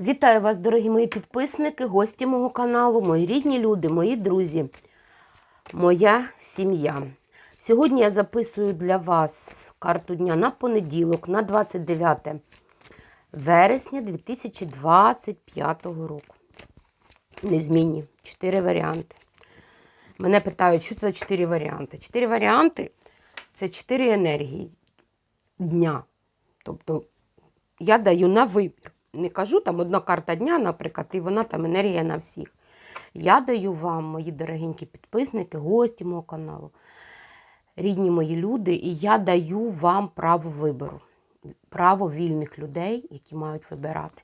Вітаю вас, дорогі мої підписники, гості мого каналу, мої рідні люди, мої друзі, моя сім'я. Сьогодні я записую для вас карту дня на понеділок, на 29 вересня 2025 року. Незмінні. Чотири варіанти. Мене питають, що це за чотири варіанти. Чотири варіанти це чотири енергії дня. Тобто я даю на вибір. Не кажу там одна карта дня, наприклад, і вона там енергія на всіх. Я даю вам, мої дорогенькі підписники, гості мого каналу, рідні мої люди, і я даю вам право вибору, право вільних людей, які мають вибирати.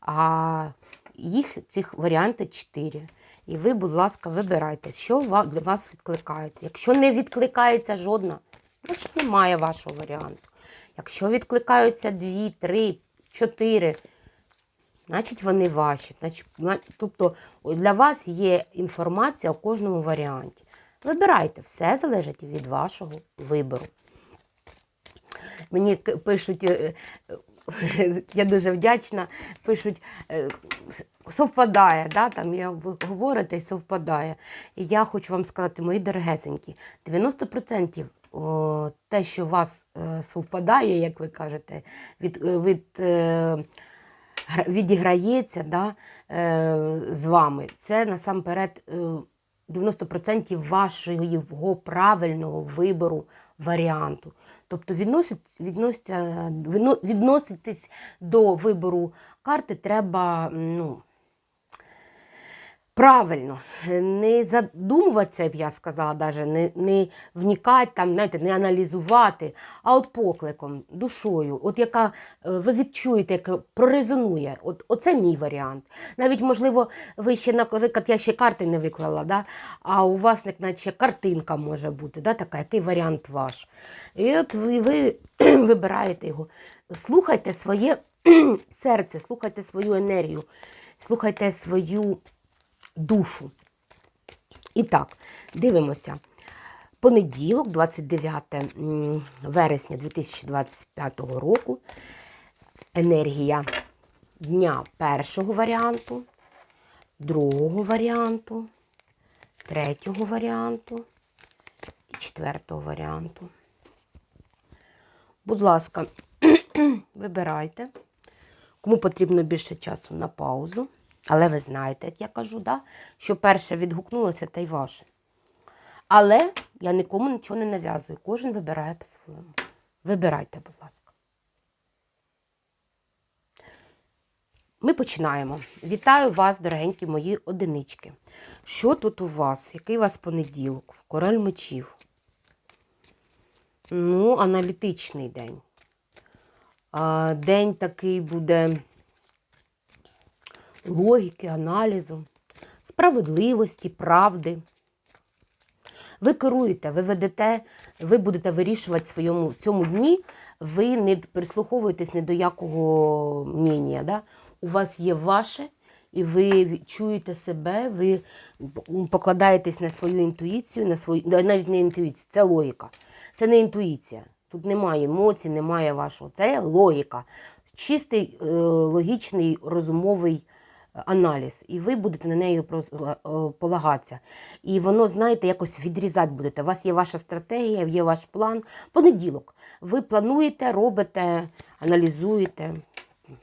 А їх цих варіантів чотири. І ви, будь ласка, вибирайте, що для вас відкликається. Якщо не відкликається жодна, значить немає вашого варіанту. Якщо відкликаються дві, три, чотири, значить вони ваші. Тобто для вас є інформація у кожному варіанті. Вибирайте, все залежить від вашого вибору. Мені пишуть, е, е, я дуже вдячна, пишуть, е, совпадає, да? там я, ви говорите і совпадає. І я хочу вам сказати, мої дорогесенькі, 90% о, те, що у вас е, совпадає, як ви кажете, від, е, від, е, відіграється да, з вами, це насамперед е, 90% вашого правильного вибору варіанту. Тобто відносить, відноситься, відно- відноситись до вибору карти треба ну, правильно. Не задумуватися, б я сказала, даже, не, не вникати, там, знаєте, не аналізувати, а от покликом, душою, от яка е, ви відчуєте, яка прорезонує. От, оце мій варіант. Навіть, можливо, ви ще, наприклад, я ще карти не виклала, да? а у вас як наче картинка може бути, да? така, який варіант ваш. І от ви, ви вибираєте його. Слухайте своє серце, слухайте свою енергію, слухайте свою душу. І так, дивимося. Понеділок, 29 вересня 2025 року. Енергія дня першого варіанту, другого варіанту, третього варіанту і четвертого варіанту. Будь ласка, вибирайте. Кому потрібно більше часу на паузу. Але ви знаєте, як я кажу, да? що перше відгукнулося, та й ваше. Але я нікому нічого не нав'язую. Кожен вибирає по-своєму. Вибирайте, будь ласка. Ми починаємо. Вітаю вас, дорогенькі мої одинички. Що тут у вас? Який у вас понеділок? Король мечів. Ну, аналітичний день. День такий буде логіки, аналізу, справедливості, правди. Ви керуєте, ви ведете, ви будете вирішувати своєму в цьому дні, ви не прислуховуєтесь ні до якого мнення. Да? У вас є ваше, і ви чуєте себе, ви покладаєтесь на свою інтуїцію, на свою, навіть не інтуїцію, це логіка. Це не інтуїція. Тут немає емоцій, немає вашого. Це логіка. Чистий, е, логічний, розумовий аналіз. І ви будете на неї е, полагатися. І воно, знаєте, якось відрізати будете. У вас є ваша стратегія, є ваш план. Понеділок. Ви плануєте, робите, аналізуєте.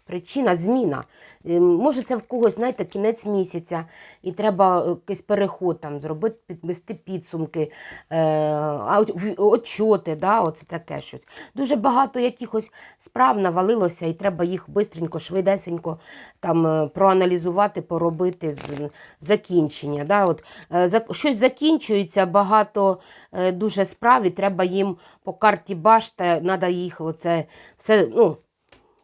Причина зміна. Е, Може, це в когось, знаєте, кінець місяця, і треба е, якийсь переход там зробити, підвести підсумки, е, отчоти, да, оце таке щось. Дуже багато якихось справ навалилося, і треба їх бистренько, швидесенько там проаналізувати, поробити з закінчення. Да, от, щось закінчується, багато дуже справ, і треба їм по карті башта, треба їх оце все, ну,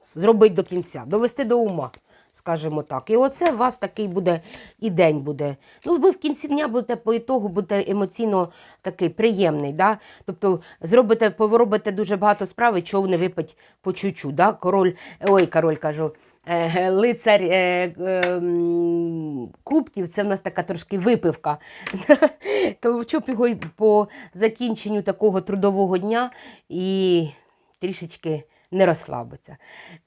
зробити до кінця, довести до ума, скажімо так. І оце у вас такий буде і день буде. Ну, ви в кінці дня будете по ітогу будете емоційно такий приємний. Да? Тобто зробите, поробите дуже багато справ, і чого не випить по чуть-чуть. Да? Король, ой, король кажу. е, Лицар е, е, кубків, це в нас така трошки випивка. То його по закінченню такого трудового дня і трішечки не розслабиться.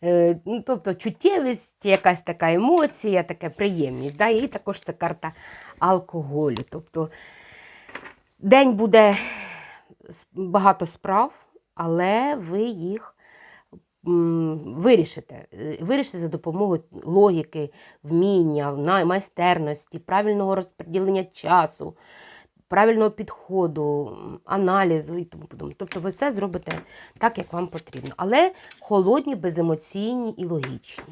Е, ну, тобто чуттєвість, якась така емоція, така приємність. Да? І також це карта алкоголю. Тобто день буде багато справ, але ви їх вирішите. Е, Вирішите за допомогою логіки, вміння, майстерності, правильного розподілення часу, правильного підходу, аналізу і тому подобне. Тобто ви все зробите так, як вам потрібно. Але холодні, беземоційні і логічні.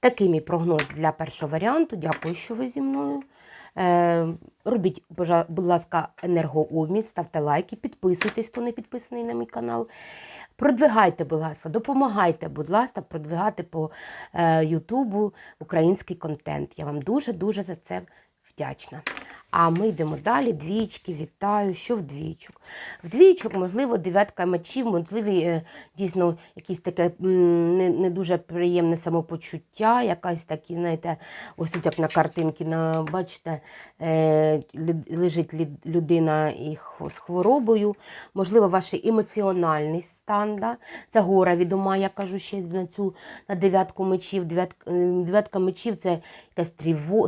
Такий мій прогноз для першого варіанту. Дякую, що ви зі мною. Е, робіть, будь ласка, енергообмін, ставте лайки, підписуйтесь, хто не підписаний на мій канал. Продвигайте, будь ласка, допомагайте, будь ласка, продвигати по е, Ютубу український контент. Я вам дуже-дуже за це вдячна. А ми йдемо далі. Двічки, вітаю. Що в двічок? В двічок, можливо, дев'ятка мечів, можливо, е, дійсно якесь таке не, не дуже приємне самопочуття, якась такі, знаєте, ось тут як на картинці, на, бачите, е, лежить людина і х- з хворобою, можливо, ваш емоціональний стан. Да? Це гора відома, я кажу ще на цю на дев'ятку мечів. Дев'ятка мечів це якась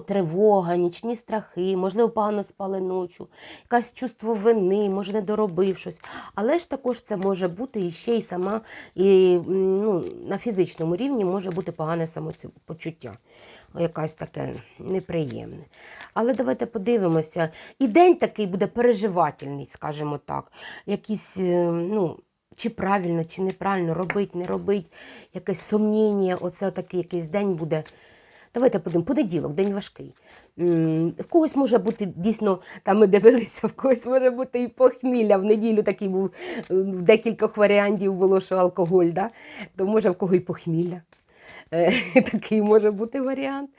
тривога, нічні страхи, можливо, погано спали ночі, якесь чувство вини, може, не доробив щось. Але ж також це може бути і ще й сама, і ну, на фізичному рівні може бути погане самопочуття. Якась таке неприємне. Але давайте подивимося. І день такий буде переживательний, скажімо так. Якісь, е, ну, чи правильно, чи неправильно, робить, не робить, якесь сумніння, оце такий якийсь день буде. Давайте подивимо, понеділок, день важкий. В когось може бути дійсно, там ми дивилися, в когось може бути і похмілля. В неділю такий був, е, в декількох варіантів було, що алкоголь, да? то може в кого і похмілля. Е, Такий може бути варіант.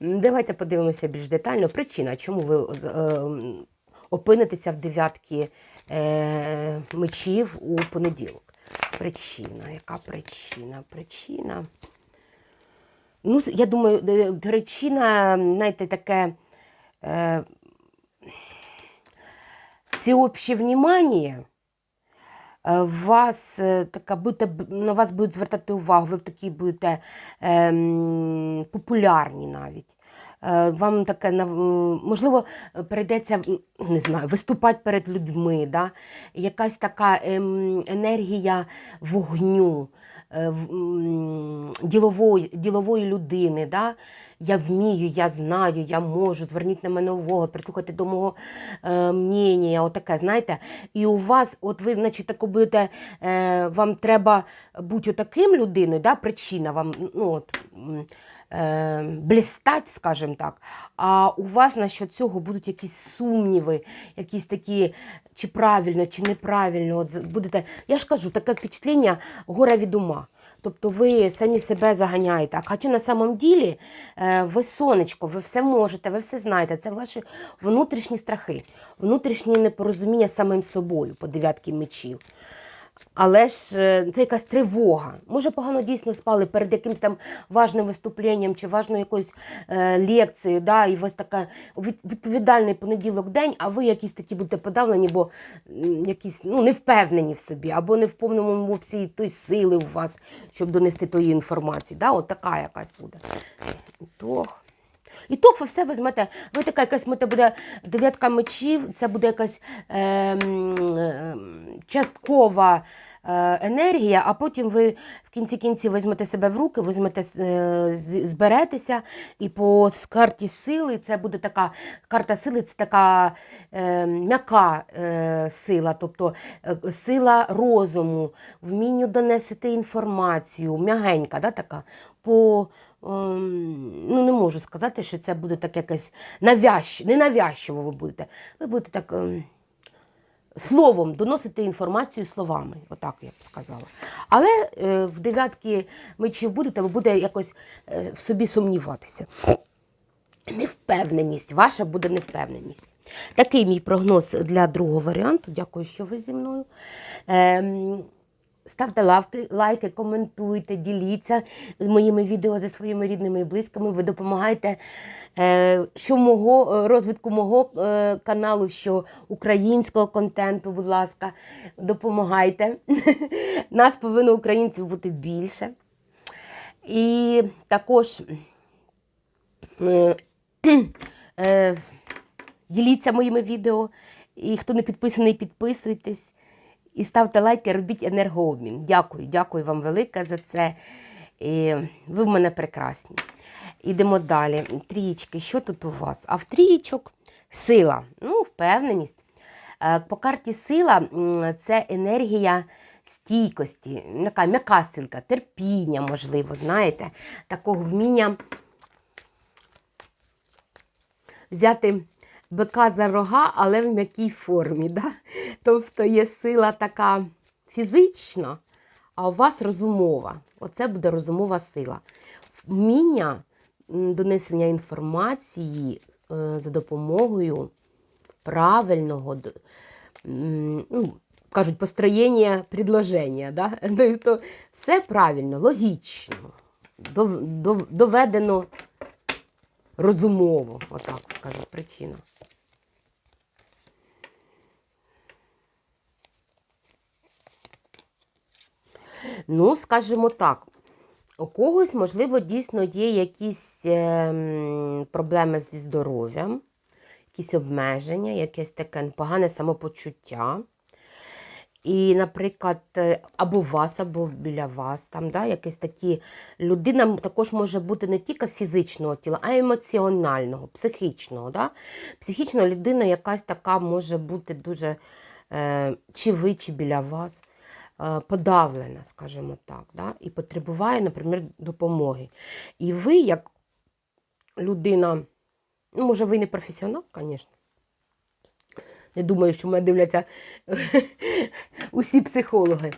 Давайте подивимося більш детально. Причина, чому ви е, опинитеся в дев'ятки мечів у понеділок. Причина, яка причина? Причина. Ну, я думаю, е, причина, знаєте, таке е, всеобще внимание. Е, Вас е, така будете, на вас будуть звертати увагу, ви такі будете ем, популярні навіть. Е, Вам таке можливо перейдеться м, не знаю, виступати перед людьми, да? якась така ем, енергія вогню, е, ділової, ділової людини. Да? Я вмію, я знаю, я можу, зверніть на мене увагу, прислухайте до мого е, мнення, отаке, знаєте. І у вас, от ви, значить, тако будете, е, вам треба бути таким людиною, да? причина вам, ну, от, е, блістать, скажімо так, а у вас насчет цього будуть якісь сумніви, якісь такі, чи правильно, чи неправильно. От будете, я ж кажу, таке впечатлення гора від ума. Тобто ви самі себе заганяєте. А хоча на самом ділі е, ви сонечко, ви все можете, ви все знаєте. Це ваші внутрішні страхи, внутрішні непорозуміння самим собою по дев'ятки мечів. Але ж е, це якась тривога. Може, погано дійсно спали перед якимось там важним виступленням чи важною якоюсь е, лекцією, да, і вас така відповідальний понеділок день, а ви якісь такі будете подавлені, бо якісь ну, не впевнені в собі, або не в повному обсязі той сили у вас, щоб донести тої інформації. Да? От така якась буде. Тох. І тох ви все візьмете. Ви така якась мета буде дев'ятка мечів, це буде якась ем, ем, часткова е, енергія, а потім ви в кінці кінці візьмете себе в руки, візьмете, е, зберетеся, і по карті сили це буде така карта сили, це така е, м'яка е, сила, тобто е, сила розуму, вмінню донести інформацію, м'ягенька, да, така. по ну не можу сказати, що це буде так якесь навязч... не навязчиво ви будете. Ви будете так ем, словом доносити інформацію словами, отак я б сказала. Але е, в дев'ятки мечів будете, ви буде якось е, в собі сумніватися. Невпевненість, ваша буде невпевненість. Такий мій прогноз для другого варіанту. Дякую, що ви зі мною. Ем, ставте лавки, лайки, коментуйте, діліться з моїми відео зі своїми рідними і близькими. Ви допомагаєте е, що мого е, розвитку мого е, каналу, що українського контенту, будь ласка, допомагайте. Нас повинно українців бути більше. І також діліться моїми відео. І хто не підписаний, підписуйтесь. І ставте лайки, робіть енергообмін. Дякую, дякую вам велике за це. І ви в мене прекрасні. Ідемо далі. Трієчки, що тут у вас? А в трієчок сила, ну, впевненість. Е, По карті сила це енергія стійкості, така м'яка силка, терпіння, можливо, знаєте, такого вміння взяти бика за рога, але в м'якій формі. Да? Тобто є сила така фізична, а у вас розумова. Оце буде розумова сила. Вміння донесення інформації е, за допомогою правильного, ну, кажуть, построєння предложення. Да? Тобто все правильно, логічно, дов- дов- доведено розумово, отак скажу, причина. Ну, скажімо так, у когось, можливо, дійсно є якісь ем, проблеми зі здоров'ям, якісь обмеження, якесь таке погане самопочуття. І, наприклад, е, або вас, або біля вас, там, да, якесь такі людина також може бути не тільки фізичного тіла, а й емоціонального, психічного. Да? Психічна людина якась така може бути дуже, е, чи ви, чи біля вас, е, подавлена, скажімо так, да? і потребуває, наприклад, допомоги. І ви, як людина, ну, може, ви не професіонал, звісно. Не думаю, що мене дивляться усі психологи.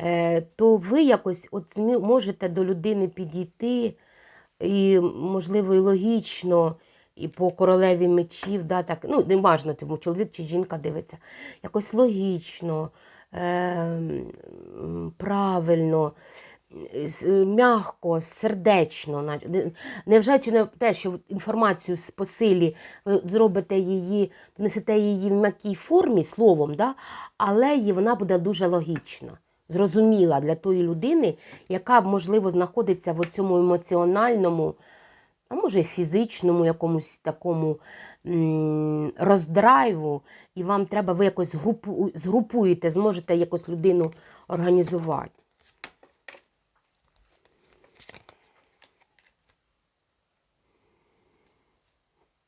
Е, то ви якось от можете до людини підійти і, можливо, і логічно, і по королеві мечів, да, так, ну, не важно, тому чоловік чи жінка дивиться, якось логічно, е, правильно, м'яко, сердечно. навіть. Не- Невжаючи на те, що інформацію з посилі ви зробите її, несете її в м'якій формі словом, да? але її вона буде дуже логічна, зрозуміла для тої людини, яка, можливо, знаходиться в цьому емоціональному, а може, фізичному якомусь такому роздрайву, і вам треба, ви якось згрупу, згрупуєте, зможете якось людину організувати.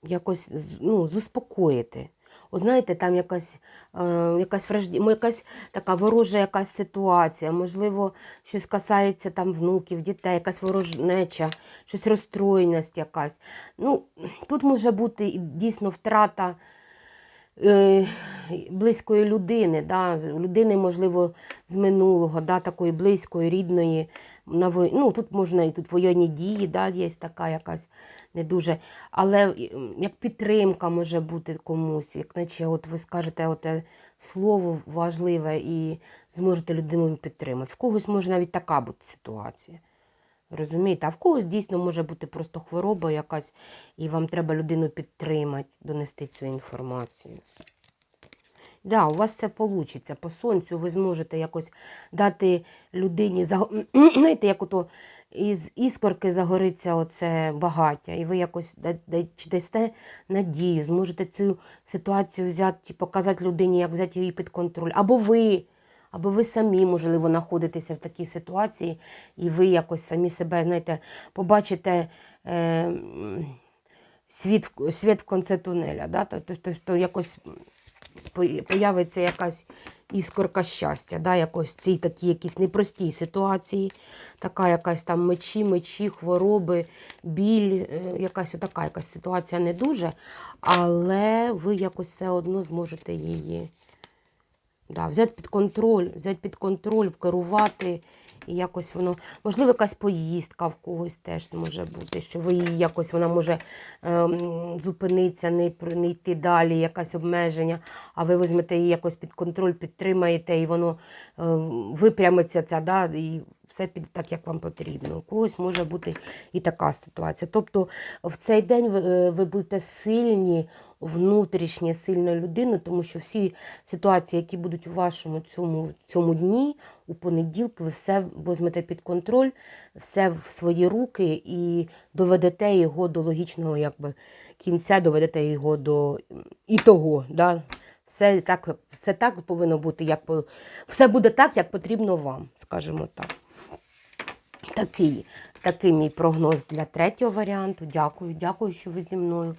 Якось ну, заспокоїти. От знаєте, там якась, е, якась, вражді... якась така ворожа якась ситуація, можливо, щось касається там внуків, дітей, якась ворожнеча, щось розстроєність якась. Ну, тут може бути дійсно втрата близької людини, да, людини, можливо, з минулого, да, такої близької, рідної. На вой- ну, тут можна і тут воєнні дії, да, є така якась не дуже. Але як підтримка може бути комусь, як наче от ви скажете оте слово важливе і зможете людину підтримати. В когось може навіть така бути ситуація. Розумієте, а в когось дійсно може бути просто хвороба якась, і вам треба людину підтримати, донести цю інформацію. Да, у вас це вийде. По сонцю ви зможете якось дати людині, знаєте, як ото із іскорки загориться оце багаття, і ви якось дасте надію, зможете цю ситуацію взяти, показати людині, як взяти її під контроль. Або ви, або ви самі, можливо, знаходитеся в такій ситуації, і ви якось самі себе, знаєте, побачите. Е, Світ, світ в конце тунеля, да? то, то, то, то якось появиться якась іскорка щастя, да, якось цій такій якійсь непростій ситуації, така якась там мечі, мечі, хвороби, біль, е, якась така якась ситуація не дуже, але ви якось все одно зможете її да, взяти під контроль, взяти під контроль, керувати І якось воно, можливо, якась поїздка в когось теж може бути, що ви її якось вона може ем, зупинитися, не, не йти далі, якесь обмеження, а ви візьмете її якось під контроль, підтримаєте, і воно ем, випрямиться ця, да, і все піде так, як вам потрібно. У когось може бути і така ситуація. Тобто в цей день ви, е, ви будете сильні, внутрішньо сильна людина, тому що всі ситуації, які будуть у вашому цьому, цьому дні, у понеділок, ви все візьмете під контроль, все в свої руки і доведете його до логічного якби, кінця, доведете його до і того. Да? Все так, все так повинно бути, як все буде так, як потрібно вам, скажімо так. Такий, такий мій прогноз для третього варіанту. Дякую, дякую, що ви зі мною.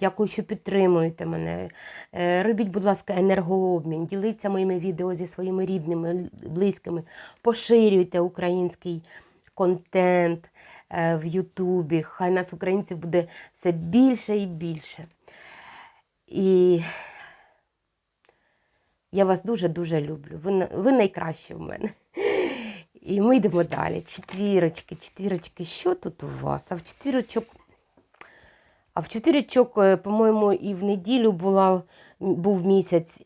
Дякую, що підтримуєте мене. Е, Робіть, будь ласка, енергообмін, діліться моїми відео зі своїми рідними, близькими, поширюйте український контент е, в Ютубі. Хай нас, українців, буде все більше і більше. І я вас дуже-дуже люблю. Ви, ви найкращі в мене. І ми йдемо далі. Четвірочки, четвірочки, що тут у вас? А в четвірочок, а в четвірочок, е, по-моєму, і в неділю була, був місяць.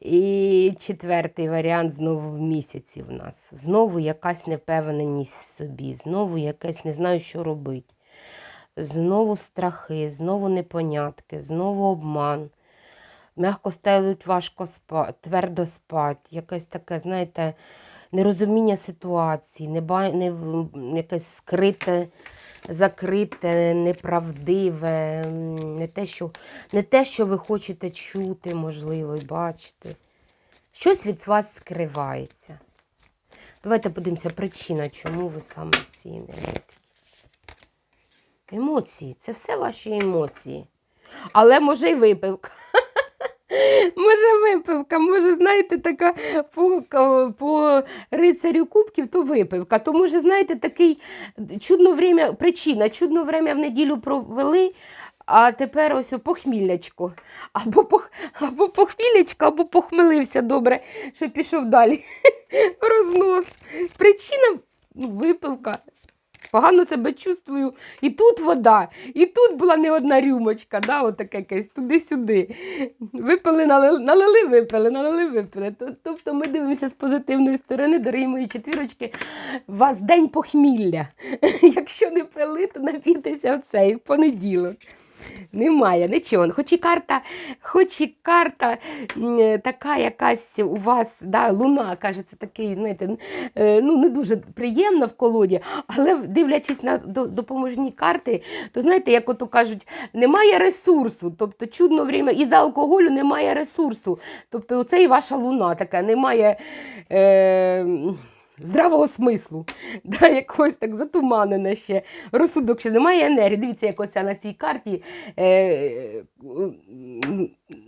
І четвертий варіант знову в місяці в нас. Знову якась невпевненість в собі, знову якесь не знаю, що робити. Знову страхи, знову непонятки, знову обман. Мягко стелють, важко спати, твердо спати. Якесь таке, знаєте, нерозуміння ситуації, неба, не, якесь скрите, закрите, неправдиве, не те, що, не те, що ви хочете чути, можливо, і бачити. Щось від вас скривається. Давайте подивимося, причина, чому ви саме в цій енергетиці. Емоції, це все ваші емоції. Але може й випивка. Може, випивка, може, знаєте, така по, по рицарю кубків, то випивка. То, може, знаєте, такий чудно время, причина, чудно время в неділю провели, а тепер ось похміллячко. Або, пох, або похміллячко, або похмелився добре, що пішов далі. Рознос. Причина ну, випивка. Погано себе чувствую. І тут вода, і тут була не одна рюмочка, да, отаке якесь туди-сюди. Випили, налили, налили, випили, налили, випили. Тобто ми дивимося з позитивної сторони, дорогі мої четвірочки, вас день похмілля. Якщо не пили, то напійтеся в цей понеділок. Немає нічого. Хоч і карта, хоч і карта е, така якась у вас, да, луна, кажеться, такий, знаєте, е, ну, не дуже приємна в колоді, але дивлячись на допоможні карти, то знаєте, як ото кажуть, немає ресурсу. Тобто чудно время, і за алкоголю немає ресурсу. Тобто це і ваша луна така, немає. Е, Здравого смислу, да, якось так затуманене ще. Розсудок ще немає енергії. Дивіться, як оця на цій карті е,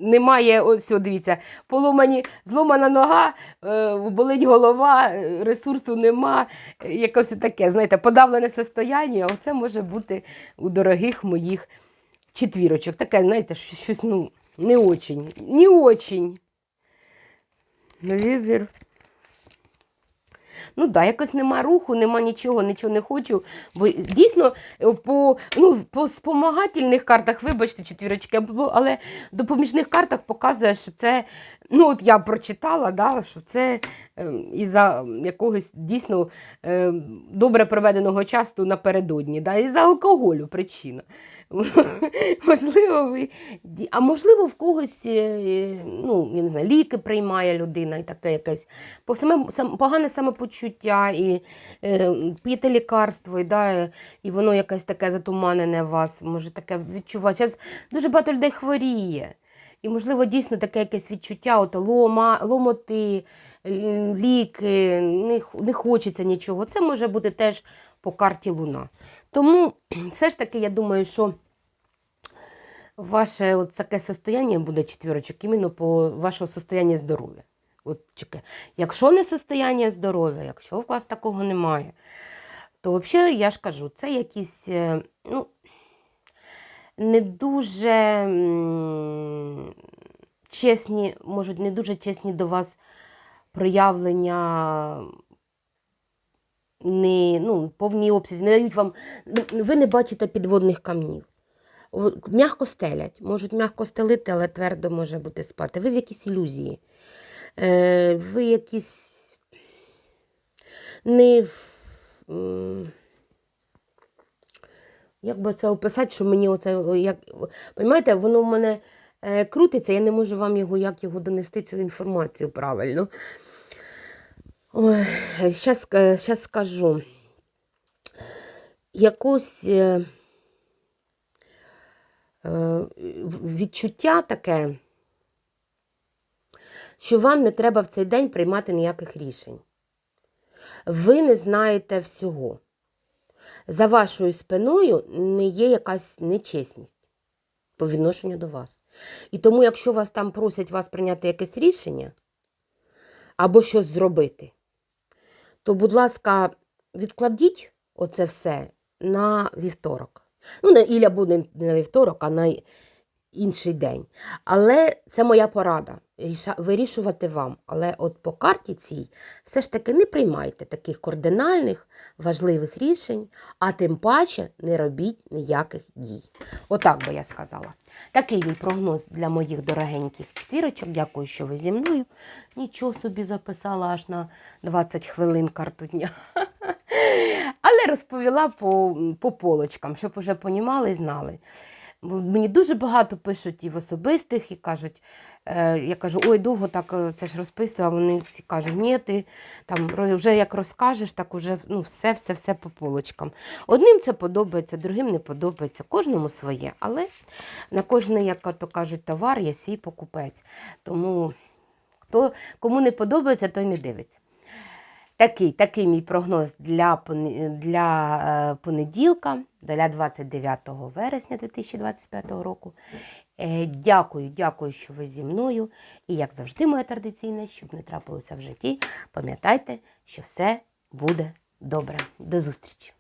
немає, ось, дивіться, поломані, зломана нога, е, болить голова, е, ресурсу нема, якось таке, знаєте, подавлене состояння. Оце може бути у дорогих моїх четвірочок. Таке, знаєте, щось ну, не очень, не очень. Ну, вибір. Ну да, якось нема руху, нема нічого, нічого не хочу. Бо дійсно е, по, ну, по спомагательних картах, вибачте, четвірочки, але допоміжних картах показує, що це, ну от я прочитала, да, що це е, із-за якогось дійсно е, добре проведеного часу напередодні, да, із-за алкоголю причина. можливо, ви, а можливо, в когось е, ну, я не знаю, ліки приймає людина і таке якесь погане самопочуття, і е, п'єте лікарство, і, да, е, і воно якесь таке затуманене вас, може таке відчувати. Зараз дуже багато людей хворіє. І, можливо, дійсно таке якесь відчуття, от лома, ломоти, ліки, не, не хочеться нічого. Це може бути теж по карті Луна. Тому все ж таки, я думаю, що ваше от таке состояння буде четвірочок, іменно по вашому состоянню здоров'я. От. Якщо не состояння здоров'я, якщо у вас такого немає, то взагалі, я ж кажу, це якісь е, ну, не дуже чесні, можуть не дуже чесні до вас проявлення не, ну, повні обсязі, не дають вам, ви не бачите підводних камнів. М'яко стелять, можуть м'яко стелити, але твердо може бути спати. Ви в якійсь ілюзії. Е, ви якісь не в. Як би це описати, що мені оце. Як, Понимаєте, воно в мене е, крутиться, я не можу вам його, як його донести, цю інформацію правильно. Ой, щас, е, скажу. Якось е, е, відчуття таке, що вам не треба в цей день приймати ніяких рішень. Ви не знаєте всього. За вашою спиною не є якась нечесність по відношенню до вас. І тому, якщо вас там просять вас прийняти якесь рішення або щось зробити, то, будь ласка, відкладіть оце все на вівторок. Ну, не Ілля буде не на вівторок, а на інший день. Але це моя порада. Вирішувати вам. Але от по карті цій все ж таки не приймайте таких кардинальних, важливих рішень, а тим паче не робіть ніяких дій. Отак би я сказала. Такий мій прогноз для моїх дорогеньких четвірочок. Дякую, що ви зі мною. Нічого собі записала аж на 20 хвилин карту дня. Але розповіла по, по полочкам, щоб уже понімали і знали. Мені дуже багато пишуть і в особистих, і кажуть, е, я кажу, ой, довго так е, це ж розписую, а вони всі кажуть, ні, ти там вже як розкажеш, так уже ну, все, все, все по полочкам. Одним це подобається, другим не подобається, кожному своє. Але на кожний, як то кажуть, товар є свій покупець. Тому хто, кому не подобається, той не дивиться. Такий, такий мій прогноз для, для е, понеділка, для 29 вересня 2025 року. Е, дякую, дякую, що ви зі мною. І як завжди, моя традиційне, щоб не трапилося в житті, пам'ятайте, що все буде добре. До зустрічі!